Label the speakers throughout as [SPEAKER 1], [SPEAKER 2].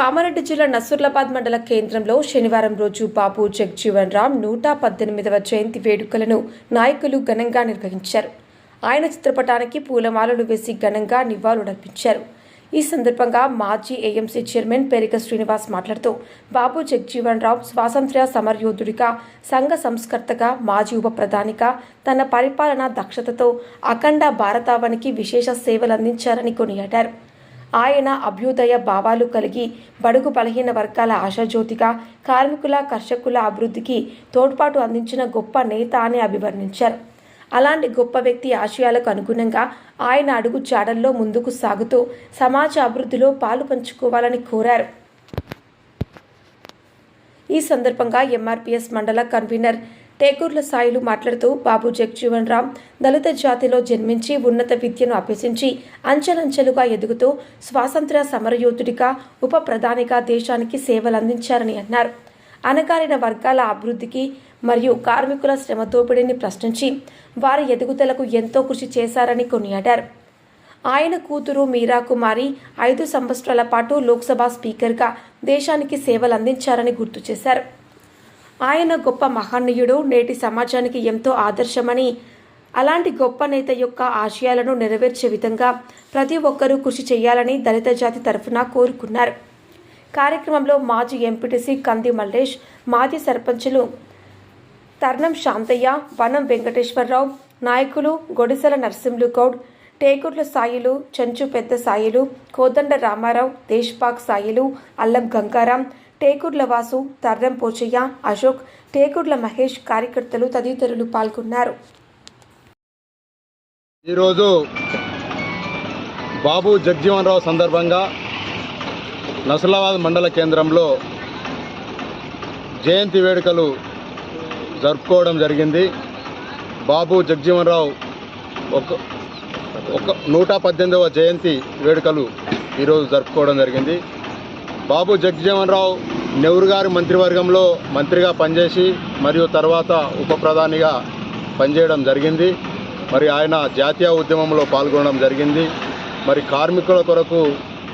[SPEAKER 1] కామారెడ్డి జిల్లా నసూర్లాబాద్ మండల కేంద్రంలో శనివారం రోజు బాబు జగ్జీవన్ రామ్ నూట పద్దెనిమిదవ జయంతి వేడుకలను నాయకులు ఘనంగా నిర్వహించారు. ఆయన చిత్రపటానికి పూలమాలలు వేసి ఘనంగా నివాళులర్పించారు. ఈ సందర్భంగా మాజీ ఏఎంసీ చైర్మన్ పెరిక శ్రీనివాస్ మాట్లాడుతూ బాబు జగ్జీవన్ రావు స్వాతంత్ర్య సమరయోధుడిగా సంఘ సంస్కర్తగా మాజీ ఉప ప్రధానిగా తన పరిపాలనా దక్షతతో అఖండ భారతావనికి విశేష సేవలందించారని కొనియాడారు. ఆయన అభ్యుదయ భావాలు కలిగి బడుగు బలహీన వర్గాల ఆశాజ్యోతిగా కార్మికుల కర్షకుల అభివృద్ధికి తోడ్పాటు అందించిన గొప్ప నేత అని అభివర్ణించారు. అలాంటి గొప్ప వ్యక్తి ఆశయాలకు అనుగుణంగా ఆయన అడుగు జాడల్లో ముందుకు సాగుతూ సమాజ అభివృద్ధిలో పాలు పంచుకోవాలని కోరారు. ఈ సందర్భంగా ఎంఆర్పిఎస్ మండల కన్వీనర్ టేకూర్ల సాయిలు మాట్లాడుతూ బాబు జగ్జీవన్ రామ్ దళిత జాతిలో జన్మించి ఉన్నత విద్యను అభ్యసించి అంచెలంచెలుగా ఎదుగుతూ స్వాతంత్ర సమరయోధుడిగా ఉప ప్రధానిగా దేశానికి సేవలందించారని అన్నారు. అణగారిన వర్గాల అభివృద్ధికి మరియు కార్మికుల శ్రమ దోపిడీని ప్రశ్నించి వారి ఎదుగుదలకు ఎంతో కృషి చేశారని కొనియాడారు. ఆయన కూతురు మీరా కుమారి ఐదు సంవత్సరాల పాటు లోక్సభ స్పీకర్గా దేశానికి సేవలందించారని గుర్తు చేశారు. ఆయన గొప్ప మహనీయుడు నేటి సమాజానికి ఎంతో ఆదర్శమని. అలాంటి గొప్ప నేత యొక్క ఆశయాలను నెరవేర్చే విధంగా ప్రతి ఒక్కరూ కృషి చేయాలని దళిత జాతి తరఫున కోరుకున్నారు. కార్యక్రమంలో మాజీ ఎంపీటీసీ కంది మల్లేష్ మాజీ సర్పంచులు తర్నం శాంతయ్య వనం వెంకటేశ్వరరావు నాయకులు గొడిసెల నరసింహులు గౌడ్ టేకుర్ల సాయిలు చెంచు పెద్ద సాయిలు కోదండ రామారావు దేశ్పాక్ సాయిలు అల్లం గంగారాం టేకుర్ల వాసు తర్రం పోచయ్య అశోక్ టేకుర్ల మహేష్ కార్యకర్తలు తదితరులు పాల్గొన్నారు.
[SPEAKER 2] ఈరోజు బాబు జగ్జీవన్ రావు సందర్భంగా నసలాబాద్ మండల కేంద్రంలో జయంతి వేడుకలు జరుపుకోవడం జరిగింది. బాబు జగ్జీవన్ రావు ఒక ఒక నూట పద్దెనిమిదవ జయంతి వేడుకలు ఈరోజు జరుపుకోవడం జరిగింది. బాబు జగ్జీవన్ రావు నెహ్రూ గారి మంత్రివర్గంలో మంత్రిగా పనిచేసి మరియు తర్వాత ఉప ప్రధానిగా పనిచేయడం జరిగింది. మరి ఆయన జాతీయ ఉద్యమంలో పాల్గొనడం జరిగింది. మరి కార్మికుల కొరకు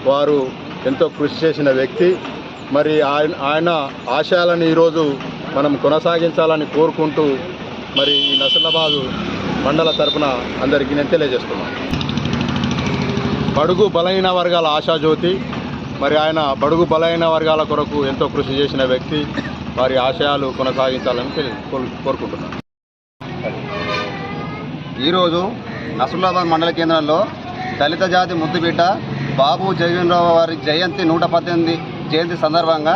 [SPEAKER 2] వారు ఎంతో కృషి చేసిన వ్యక్తి. మరి ఆయన ఆయన ఆశయాలను ఈరోజు మనం కొనసాగించాలని కోరుకుంటూ మరి ఈ నసలాబాదు మండల తరపున అందరికీ నేను తెలియజేస్తున్నాను. బడుగు బలహీన వర్గాల ఆశాజ్యోతి మరి ఆయన బడుగు బలైన వర్గాల కొరకు ఎంతో కృషి చేసిన వ్యక్తి వారి ఆశయాలు కొనసాగించాలని కోరుకుంటున్నాను.
[SPEAKER 3] ఈరోజు నసులాబాద్ మండల కేంద్రంలో దళిత జాతి ముద్దుబిడ్డ బాబు జగన్రావు వారి జయంతి నూట పద్దెనిమిది జయంతి సందర్భంగా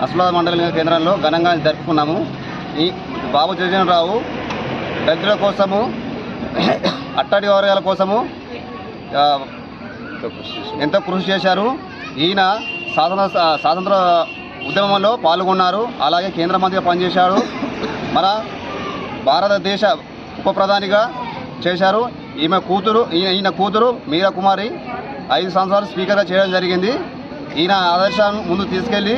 [SPEAKER 3] నసులాబాద్ మండల కేంద్రంలో ఘనంగా జరుపుకున్నాము. ఈ బాబు జగన్రావు దళితుల కోసము అట్టడి వర్గాల కోసము ఎంతో కృషి చేశారు. ఈయన స్వాతంత్ర స్వాతంత్ర ఉద్యమంలో పాల్గొన్నారు. అలాగే కేంద్ర మంత్రిగా పనిచేశాడు. మన భారతదేశ ఉప ప్రధానిగా చేశారు. ఈమె కూతురు ఈయన ఈయన కూతురు మీరా కుమారి ఐదు సంవత్సరాలు స్పీకర్గా చేయడం జరిగింది. ఈయన ఆదర్శాన్ని ముందు తీసుకెళ్ళి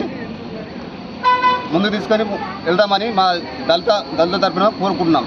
[SPEAKER 3] ముందు తీసుకొని వెళ్దామని మా దళిత దళిత తరఫున కోరుకుంటున్నాం.